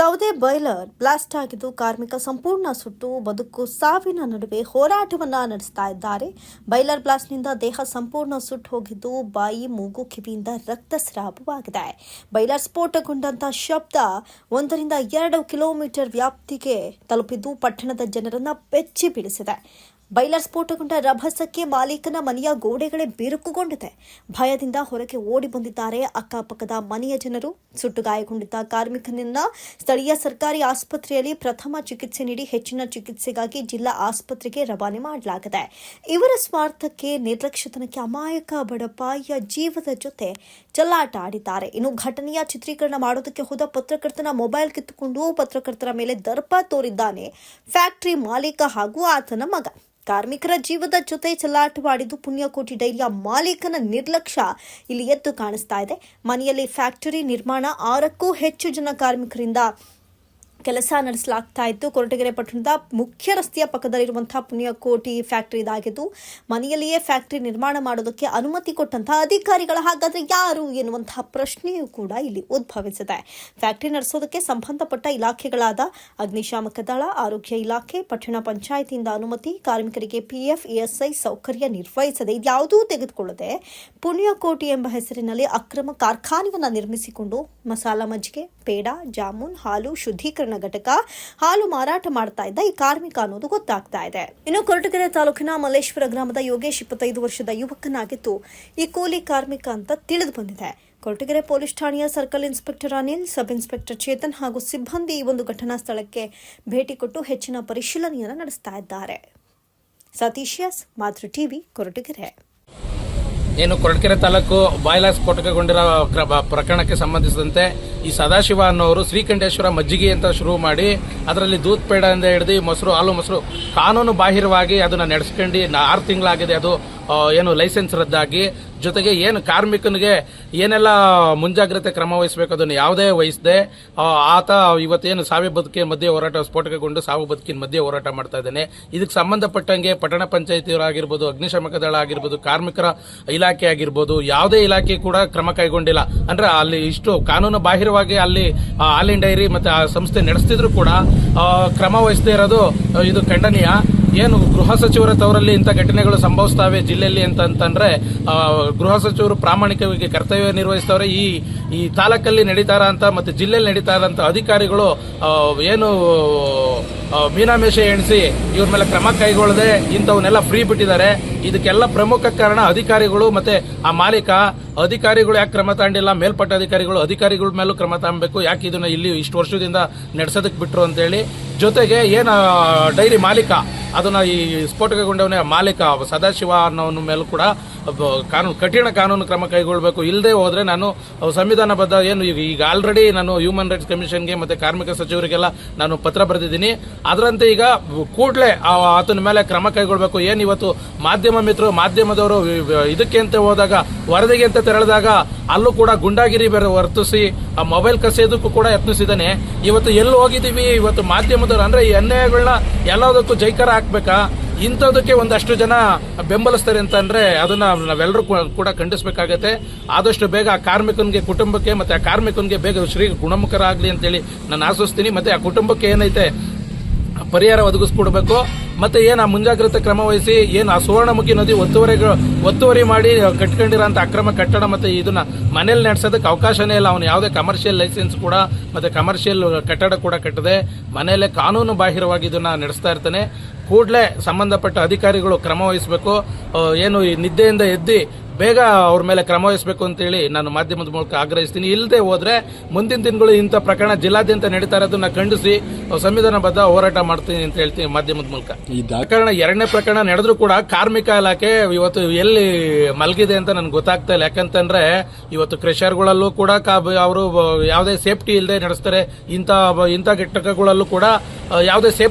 ಸೌದೆ boiler blast ಆಗಿದ್ದು ಕಾರ್ಮಿಕ ಸಂಪೂರ್ಣ ಸುಟ್ಟು, ಬದುಕು ಸಾವಿನ ನಡುವೆ ಹೋರಾಟವನ್ನ ನಡೆಸ್ತಾ ಇದ್ದಾರೆ. ಬಾಯ್ಲರ್ ಬ್ಲಾಸ್ಟ್ನಿಂದ ದೇಹ ಸಂಪೂರ್ಣ ಸುಟ್ಟು ಹೋಗಿದ್ದು ಬಾಯಿ, ಮೂಗು, ಕಿವಿಯಿಂದ ರಕ್ತಸ್ರಾವವಾಗಿದೆ ಬಾಯ್ಲರ್ ಸ್ಫೋಟಗೊಂಡಂತಹ ಶಬ್ದ ಒಂದರಿಂದ ಎರಡು ಕಿಲೋಮೀಟರ್ ವ್ಯಾಪ್ತಿಗೆ ತಲುಪಿದ್ದು ಪಟ್ಟಣದ ಜನರನ್ನ ಬೆಚ್ಚಿ ಬೀಳಿಸಿದೆ. ಬೈಲರ್ ಸ್ಫೋಟಗೊಂಡ ರಭಸಕ್ಕೆ ಮಾಲೀಕನ ಮನೆಯ ಗೋಡೆಗಳೇ ಬಿರುಕುಗೊಂಡಿದೆ. ಭಯದಿಂದ ಹೊರಗೆ ಓಡಿ ಬಂದಿದ್ದಾರೆ ಅಕ್ಕಪಕ್ಕದ ಮನೆಯ ಜನರು. ಸುಟ್ಟು ಗಾಯಗೊಂಡಿದ್ದ ಕಾರ್ಮಿಕನನ್ನ ಸ್ಥಳೀಯ ಸರ್ಕಾರಿ ಆಸ್ಪತ್ರೆಯಲ್ಲಿ ಪ್ರಥಮ ಚಿಕಿತ್ಸೆ ನೀಡಿ ಹೆಚ್ಚಿನ ಚಿಕಿತ್ಸೆಗಾಗಿ ಜಿಲ್ಲಾ ಆಸ್ಪತ್ರೆಗೆ ರವಾನೆ ಮಾಡಲಾಗಿದೆ. ಇವರ ಸ್ವಾರ್ಥಕ್ಕೆ ನಿರ್ಲಕ್ಷ್ಯತನಕ್ಕೆ ಅಮಾಯಕ ಬಡಪಾಯಿಯ ಜೀವದ ಜೊತೆ ಚಲ್ಲಾಟ ಆಡಿದ್ದಾರೆ ಇನ್ನು ಘಟನೆಯ ಚಿತ್ರೀಕರಣ ಮಾಡೋದಕ್ಕೆ ಹೋದ ಪತ್ರಕರ್ತನ ಮೊಬೈಲ್ ಕಿತ್ತುಕೊಂಡು ಪತ್ರಕರ್ತರ ಮೇಲೆ ದರ್ಪ ತೋರಿದ್ದಾನೆ ಫ್ಯಾಕ್ಟರಿ ಮಾಲೀಕ ಹಾಗೂ ಆತನ ಮಗ. ಕಾರ್ಮಿಕರ ಜೀವದ ಜೊತೆ ಚಲಾಟವಾಡಿದ್ದು ಪುಣ್ಯಕೋಟಿ ಡೈರಿಯ ಮಾಲೀಕನ ನಿರ್ಲಕ್ಷ್ಯ ಇಲ್ಲಿ ಎದ್ದು ಕಾಣಿಸ್ತಾ ಇದೆ. ಮನೆಯಲ್ಲಿ ಫ್ಯಾಕ್ಟರಿ ನಿರ್ಮಾಣ, ಆರಕ್ಕೂ ಹೆಚ್ಚು ಜನ ಕಾರ್ಮಿಕರಿಂದ ಕೆಲಸ ನಡೆಸಲಾಗ್ತಾ ಇತ್ತು. ಕೊರಟಗೆರೆ ಪಟ್ಟಣದ ಮುಖ್ಯ ರಸ್ತೆಯ ಪಕ್ಕದಲ್ಲಿರುವಂತಹ ಪುಣ್ಯಕೋಟಿ ಫ್ಯಾಕ್ಟರಿ ಇದಾಗಿದ್ದು, ಮನೆಯಲ್ಲಿಯೇ ಫ್ಯಾಕ್ಟರಿ ನಿರ್ಮಾಣ ಮಾಡೋದಕ್ಕೆ ಅನುಮತಿ ಕೊಟ್ಟಂತಹ ಅಧಿಕಾರಿಗಳ ಹಾಗಾದ್ರೆ ಯಾರು ಎನ್ನುವಂತಹ ಪ್ರಶ್ನೆಯೂ ಕೂಡ ಇಲ್ಲಿ ಉದ್ಭವಿಸಿದೆ. ಫ್ಯಾಕ್ಟರಿ ನಡೆಸೋದಕ್ಕೆ ಸಂಬಂಧಪಟ್ಟ ಇಲಾಖೆಗಳಾದ ಅಗ್ನಿಶಾಮಕ ದಳ, ಆರೋಗ್ಯ ಇಲಾಖೆ, ಪಟ್ಟಣ ಪಂಚಾಯಿತಿಯಿಂದ ಅನುಮತಿ, ಕಾರ್ಮಿಕರಿಗೆ ಪಿಎಫ್ ಇಎಸ್ಐ ಸೌಕರ್ಯ ನಿರ್ವಹಿಸದೆ ಇದ್ಯಾವುದೂ ತೆಗೆದುಕೊಳ್ಳದೆ ಪುಣ್ಯಕೋಟಿ ಎಂಬ ಹೆಸರಿನಲ್ಲಿ ಅಕ್ರಮ ಕಾರ್ಖಾನೆಯನ್ನು ನಿರ್ಮಿಸಿಕೊಂಡು ಮಸಾಲ ಮಜ್ಜಿಗೆ, ಪೇಡ, ಜಾಮೂನ್, ಹಾಲು ಶುದ್ಧೀಕರಣ ಘಟಕ ಹಾಲು ಮಾರಾಟ ಮಾಡ್ತಾ ಇದ್ದ ಈ ಕಾರ್ಮಿಕ ಅನ್ನೋದು ಗೊತ್ತಾಗ್ತಾ ಇದೆ. ಇನ್ನು ಕೊರಟಗೆರೆ ತಾಲೂಕಿನ ಮಲ್ಲೇಶ್ವರ ಗ್ರಾಮದ ಯೋಗೇಶ್ ಇಪ್ಪತ್ತೈದು ವರ್ಷದ ಯುವಕನಾಗಿದ್ದು, ಈ ಕೂಲಿ ಕಾರ್ಮಿಕ ಅಂತ ತಿಳಿದು ಬಂದಿದೆ. ಕೊರಟಗೆರೆ ಪೊಲೀಸ್ ಠಾಣೆಯ circle inspector Anil, sub inspector Chethan ಹಾಗೂ ಸಿಬ್ಬಂದಿ ಈ ಒಂದು ಘಟನಾ ಸ್ಥಳಕ್ಕೆ ಭೇಟಿ ಕೊಟ್ಟು ಹೆಚ್ಚಿನ ಪರಿಶೀಲನೆಯನ್ನು ನಡೆಸ್ತಾ ಇದ್ದಾರೆ. ಸತೀಶ್ ಮಾತೃ ಟಿವಿ, ಕೊರಟಗೆರೆ. ಏನು ಕೊರಟಗೆರೆ ತಾಲೂಕು ಬಾಯ್ಲಾಸ್ ಸ್ಫೋಟಕಗೊಂಡಿರೋ ಪ್ರಕರಣಕ್ಕೆ ಸಂಬಂಧಿಸಿದಂತೆ ಈ ಸದಾಶಿವ ಅನ್ನೋರು ಶ್ರೀಕಂಠೇಶ್ವರ ಮಜ್ಜಿಗೆ ಅಂತ ಶುರು ಮಾಡಿ ಅದರಲ್ಲಿ ದೂತ್ ಪೇಡ ಅಂತ ಹಿಡಿದು ಮೊಸರು, ಹಾಲು ಮೊಸರು ಕಾನೂನು ಬಾಹಿರವಾಗಿ ಅದನ್ನು ನಡೆಸ್ಕೊಂಡು ಆರು ತಿಂಗಳಾಗಿದೆ. ಅದು ಏನು ಲೈಸೆನ್ಸ್ ರದ್ದಾಗಿ. ಜೊತೆಗೆ ಏನು ಕಾರ್ಮಿಕನಿಗೆ ಏನೆಲ್ಲ ಮುಂಜಾಗ್ರತೆ ಕ್ರಮ ವಹಿಸಬೇಕು ಅದನ್ನು ಯಾವುದೇ ವಹಿಸದೆ ಆತ ಇವತ್ತೇನು ಸಾವಿ ಬದುಕಿನ ಮಧ್ಯೆ ಹೋರಾಟ, ಸ್ಫೋಟಕಗೊಂಡು ಸಾವು ಬದುಕಿನ ಮಧ್ಯೆ ಹೋರಾಟ ಮಾಡ್ತಾ ಇದ್ದಾನೆ. ಇದಕ್ಕೆ ಸಂಬಂಧಪಟ್ಟಂಗೆ ಪಟ್ಟಣ ಪಂಚಾಯತಿಯವರಾಗಿರ್ಬೋದು ಅಗ್ನಿಶಾಮಕ ದಳ ಆಗಿರ್ಬೋದು, ಕಾರ್ಮಿಕರ ಇಲಾಖೆ ಆಗಿರ್ಬೋದು, ಯಾವುದೇ ಇಲಾಖೆ ಕೂಡ ಕ್ರಮ ಕೈಗೊಂಡಿಲ್ಲ. ಅಂದರೆ ಅಲ್ಲಿ ಇಷ್ಟು ಕಾನೂನು ಬಾಹಿರವಾಗಿ ಅಲ್ಲಿ ಆಲ್ ಹಾಲಿನ ಡೈರಿ ಮತ್ತು ಆ ಸಂಸ್ಥೆ ನಡೆಸ್ತಿದ್ರು ಕೂಡ ಕ್ರಮ ವಹಿಸದೇ ಇರೋದು ಇದು ಖಂಡನೀಯ. ಏನು ಗೃಹ ಸಚಿವರ ತವರಲ್ಲಿ ಇಂಥ ಘಟನೆಗಳು ಸಂಭವಿಸ್ತಾವೆ ಜಿಲ್ಲೆಯಲ್ಲಿ ಅಂತ ಅಂತಂದ್ರೆ ಗೃಹ ಸಚಿವರು ಪ್ರಾಮಾಣಿಕವಾಗಿ ಕರ್ತವ್ಯ ನಿರ್ವಹಿಸ್ತವ್ರೆ. ಈ ಈ ತಾಲೂಕಲ್ಲಿ ನಡೀತಾರ ಅಂತ ಮತ್ತೆ ಜಿಲ್ಲೆಯಲ್ಲಿ ನಡೀತಾ ಅಧಿಕಾರಿಗಳು ಏನು ಮೀನಾಮೇಷ ಎಣಿಸಿ, ಇವ್ರ ಮೇಲೆ ಕ್ರಮ ಕೈಗೊಳ್ಳದೆ ಇಂಥವನ್ನೆಲ್ಲ ಫ್ರೀ ಬಿಟ್ಟಿದ್ದಾರೆ. ಇದಕ್ಕೆಲ್ಲ ಪ್ರಮುಖ ಕಾರಣ ಅಧಿಕಾರಿಗಳು ಮತ್ತೆ ಆ ಮಾಲೀಕ. ಅಧಿಕಾರಿಗಳು ಯಾಕೆ ಕ್ರಮ ತಾಂಡಿಲ್ಲ? ಮೇಲ್ಪಟ್ಟ ಅಧಿಕಾರಿಗಳು, ಅಧಿಕಾರಿಗಳ ಮೇಲೂ ಕ್ರಮ ತಗೊಬೇಕು ಯಾಕೆ ಇದನ್ನ ಇಲ್ಲಿ ಇಷ್ಟು ವರ್ಷದಿಂದ ನಡೆಸೋದಕ್ಕೆ ಬಿಟ್ರು ಅಂತೇಳಿ. ಜೊತೆಗೆ ಏನು ಡೈರಿ ಮಾಲೀಕ, ಅದನ್ನ ಈ ಸ್ಫೋಟಕಗೊಂಡವನೇ ಮಾಲೀಕ, ಸದಾಶಿವ ಅನ್ನೋನ ಮೇಲೂ ಕೂಡ ಕಾನೂನು, ಕಠಿಣ ಕಾನೂನು ಕ್ರಮ ಕೈಗೊಳ್ಳಬೇಕು ಇಲ್ಲದೆ ಹೋದರೆ ನಾನು ಸಂವಿಧಾನಬದ್ಧ ಏನು, ಈಗ ಆಲ್ರೆಡಿ ನಾನು ಹ್ಯೂಮನ್ ರೈಟ್ಸ್ ಕಮಿಷನ್ಗೆ ಮತ್ತೆ ಕಾರ್ಮಿಕ ಸಚಿವರಿಗೆಲ್ಲ ನಾನು ಪತ್ರ ಬರೆದಿದ್ದೀನಿ. ಅದರಂತೆ ಈಗ ಕೂಡಲೇ ಆತನ ಮೇಲೆ ಕ್ರಮ ಕೈಗೊಳ್ಳಬೇಕು ಏನು ಇವತ್ತು ಮಾಧ್ಯಮ ಮಿತ್ರರು, ಮಾಧ್ಯಮದವರು ಇದಕ್ಕೆ ಅಂತ ಹೋದಾಗ, ವರದಿಗೆ ಅಂತ ತೆರಳಿದಾಗ ಅಲ್ಲೂ ಕೂಡ ಗುಂಡಾಗಿರಿ ವರ್ತಿಸಿ, ಆ ಮೊಬೈಲ್ ಕಸಿಯೋದಕ್ಕೂ ಕೂಡ ಯತ್ನಿಸಿದ್ದಾನೆ. ಇವತ್ತು ಎಲ್ಲಿ ಹೋಗಿದ್ದೀವಿ? ಇವತ್ತು ಮಾಧ್ಯಮದವರು ಅಂದ್ರೆ ಈ ಅನ್ಯಾಯಗಳನ್ನ ಎಲ್ಲದಕ್ಕೂ ಜೈಕಾರ ಹಾಕ್ಬೇಕಾ? ಇಂಥದಕ್ಕೆ ಒಂದಷ್ಟು ಜನ ಬೆಂಬಲಿಸ್ತಾರೆ ಅಂತಂದ್ರೆ ಅದನ್ನ ನಾವೆಲ್ಲರೂ ಕೂಡ ಖಂಡಿಸಬೇಕಾಗತ್ತೆ. ಆದಷ್ಟು ಬೇಗ ಆ ಕಾರ್ಮಿಕನಿಗೆ, ಕುಟುಂಬಕ್ಕೆ ಮತ್ತೆ ಆ ಕಾರ್ಮಿಕನಿಗೆ ಬೇಗ ಶ್ರೀ ಗುಣಮುಖರಾಗ್ಲಿ ಅಂತೇಳಿ ನಾನು ಆಶಿಸ್ತೀನಿ ಮತ್ತೆ ಆ ಕುಟುಂಬಕ್ಕೆ ಏನೈತೆ? ಪರಿಹಾರ ಒದಗಿಸ್ಕೊಡ್ಬೇಕು. ಮತ್ತೆ ಏನು ಆ ಮುಂಜಾಗ್ರತೆ ಕ್ರಮ ವಹಿಸಿ, ಏನು ಆ ಸುವರ್ಣಮುಖಿ ನದಿ ಒತ್ತುವರಿ ಒತ್ತುವರಿ ಮಾಡಿ ಕಟ್ಕೊಂಡಿರೋಂಥ ಅಕ್ರಮ ಕಟ್ಟಡ ಮತ್ತೆ ಇದನ್ನ ಮನೇಲಿ ನಡೆಸೋದಕ್ಕೆ ಅವಕಾಶನೇ ಇಲ್ಲ. ಅವನು ಯಾವುದೇ ಕಮರ್ಷಿಯಲ್ ಲೈಸೆನ್ಸ್ ಕೂಡ ಮತ್ತೆ ಕಮರ್ಷಿಯಲ್ ಕಟ್ಟಡ ಕೂಡ ಕಟ್ಟದೆ. ಮನೆಯಲ್ಲೇ ಕಾನೂನು ಬಾಹಿರವಾಗಿ ಇದನ್ನ ನಡೆಸ್ತಾ ಇರ್ತಾನೆ. ಕೂಡಲೇ ಸಂಬಂಧಪಟ್ಟ ಅಧಿಕಾರಿಗಳು ಕ್ರಮ ವಹಿಸಬೇಕು. ಏನು ಈ ನಿದ್ದೆಯಿಂದ ಎದ್ದಿ ಬೇಗ ಅವ್ರ ಮೇಲೆ ಕ್ರಮ ವಹಿಸಬೇಕು ಅಂತೇಳಿ ನಾನು ಮಾಧ್ಯಮದ ಮೂಲಕ ಆಗ್ರಹಿಸ್ತೀನಿ. ಇಲ್ಲದೆ ಹೋದ್ರೆ ಮುಂದಿನ ದಿನಗಳು ಇಂಥ ಪ್ರಕರಣ ಜಿಲ್ಲಾದ್ಯಂತ ನಡೀತಾ ಇರೋದನ್ನ ಖಂಡಿಸಿ ಸಂವಿಧಾನಬದ್ಧ ಹೋರಾಟ ಮಾಡ್ತೀನಿ ಅಂತ ಹೇಳ್ತೀನಿ ಮಾಧ್ಯಮದ ಮೂಲಕ. ಈ ಪ್ರಕರಣ ಎರಡನೇ ಪ್ರಕರಣ ನಡೆದ್ರೂ ಕೂಡ ಕಾರ್ಮಿಕ ಇಲಾಖೆ ಇವತ್ತು ಎಲ್ಲಿ ಮಲಗಿದೆ ಅಂತ ನನ್ಗೆ ಗೊತ್ತಾಗ್ತಾ ಇಲ್ಲ. ಯಾಕಂತಂದ್ರೆ ಇವತ್ತು ಕ್ರೆಷರ್ಗಳಲ್ಲೂ ಕೂಡ ಅವರು ಯಾವುದೇ ಸೇಫ್ಟಿ ಇಲ್ಲದೆ ನಡೆಸ್ತಾರೆ. ಇಂಥ ಇಂಥ ಘಟಕಗಳಲ್ಲೂ ಕೂಡ ಯಾವುದೇ ಸೇಫ್ಟಿ